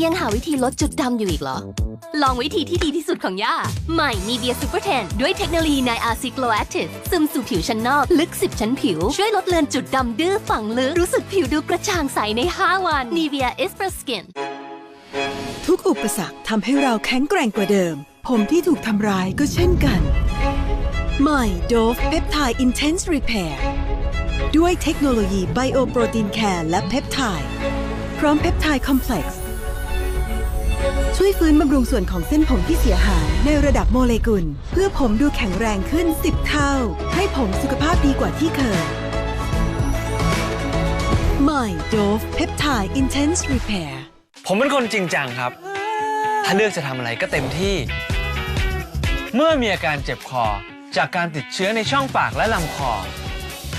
ยังหาวิธีลดจุดดำอยู่อีกเหรอ ลองวิธีที่ดีที่สุดของย่า ใหม่ Nivea Super Tan ด้วยเทคโนโลยีไนอาซิโกล Active ซึมสู่ผิวชั้นนอก ลึก 10 ชั้นผิว ช่วยลดเลือนจุดดำดื้อฝังลึก รู้สึกผิวดูกระจ่างใสใน 5 วัน Nivea is for skin ทุกอุปสรรคทำให้เราแข็งแกร่งกว่าเดิม ผมที่ถูกทำร้ายก็เช่นกัน ใหม่ Dove Peptide Intense Repair ด้วยเทคโนโลยีไบโอโปรตีนแคร์และเพปไทด์พร้อมเพปไทด์คอมเพล็กซ์ ช่วยฟื้นบำรุงส่วนของเส้นผมที่เสียหายในระดับโมเลกุล เพื่อผมดูแข็งแรงขึ้น 10 เท่า ให้ผมสุขภาพดีกว่าที่เคยใหม่ Dove Peptide Intense Repair ผมเป็นคนจริงจังครับ ถ้าเลือกจะทำอะไรก็เต็มที่ เมื่อมีอาการเจ็บคอ จากการติดเชื้อในช่องปากและลำคอ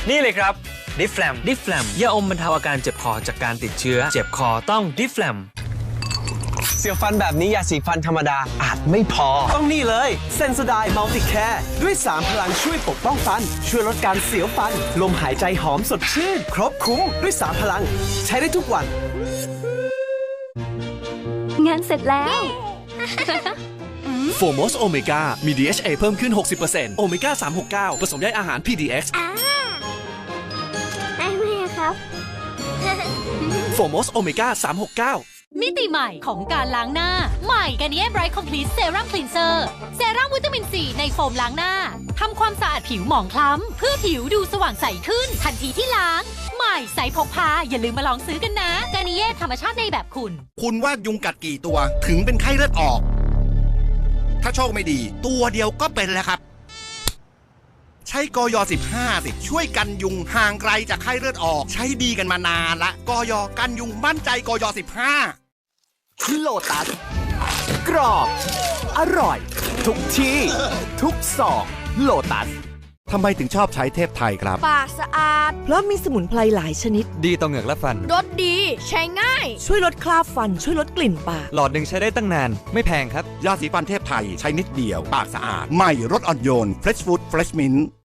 นี่เลยครับดิฟแลมดิฟแลมยาอมบรรเทาอาการเจ็บคอจากการติดเชื้อ เจ็บคอต้องดิฟแลมเสียวฟันแบบนี้ยาสีฟันธรรมดาอาจไม่พอ ต้องนี่เลยเซน o ไดมัลติแคร์ด้วย3พลังช่วยปกป้องฟัน ช่วยลดการเสียวฟัน ลมหายใจหอมสดชื่น ครบคุ้มด้วย3พลัง ใช้ได้ทุกวัน งานเสร็จแล้วโฟมอสโอเมก้ามี DHA เพิ่มขึ้น 60%โอเมก้า 369 ผสมใยอาหาร PDX ได้ไหมครับโฟมอสโอเมก้า 369 มิติใหม่ของการล้างหน้า ใหม่ก a น i เ r ไบรท์คอมพลีทเซรั่มคลีนเซอร์เซรั่มวิตามินซีในโฟมล้างหน้าทำความสะอาดผิวหมองคล้ำ เพื่อผิวดูสว่างใสขึ้น ทันทีที่ล้าง ใหม่ใสพกพา อย่าลืมมาลองซื้อกันนะก a น i เ r ธรรมชาติในแบบคุณ คุณว่ายุงกัดกี่ตัวถึงเป็นไข้เลือดออก ถ้าโชคไม่ดี ตัวเดียวก็เป็นแล้วครับ ใช้กย15สิช่วยกันยุงห่างไกลจากไข้เลือดออก ใช้ดีกันมานานละกยกันยุงมั่นใจกย15 โลตัส กรอบ อร่อย ทุกที่ ทุกซอกโลตัส ทำไมถึงชอบใช้เทพไทยครับ ปากสะอาด เพราะมีสมุนไพรหลายชนิด ดีต่อเหงือกและฟัน รสดี ใช้ง่าย ช่วยลดคราบฟัน ช่วยลดกลิ่นปาก หลอดหนึ่งใช้ได้ตั้งนาน ไม่แพงครับ ยาสีฟันเทพไทยใช้นิดเดียว ปากสะอาด ใหม่รสอ่อนโยน Fresh Food Fresh Mint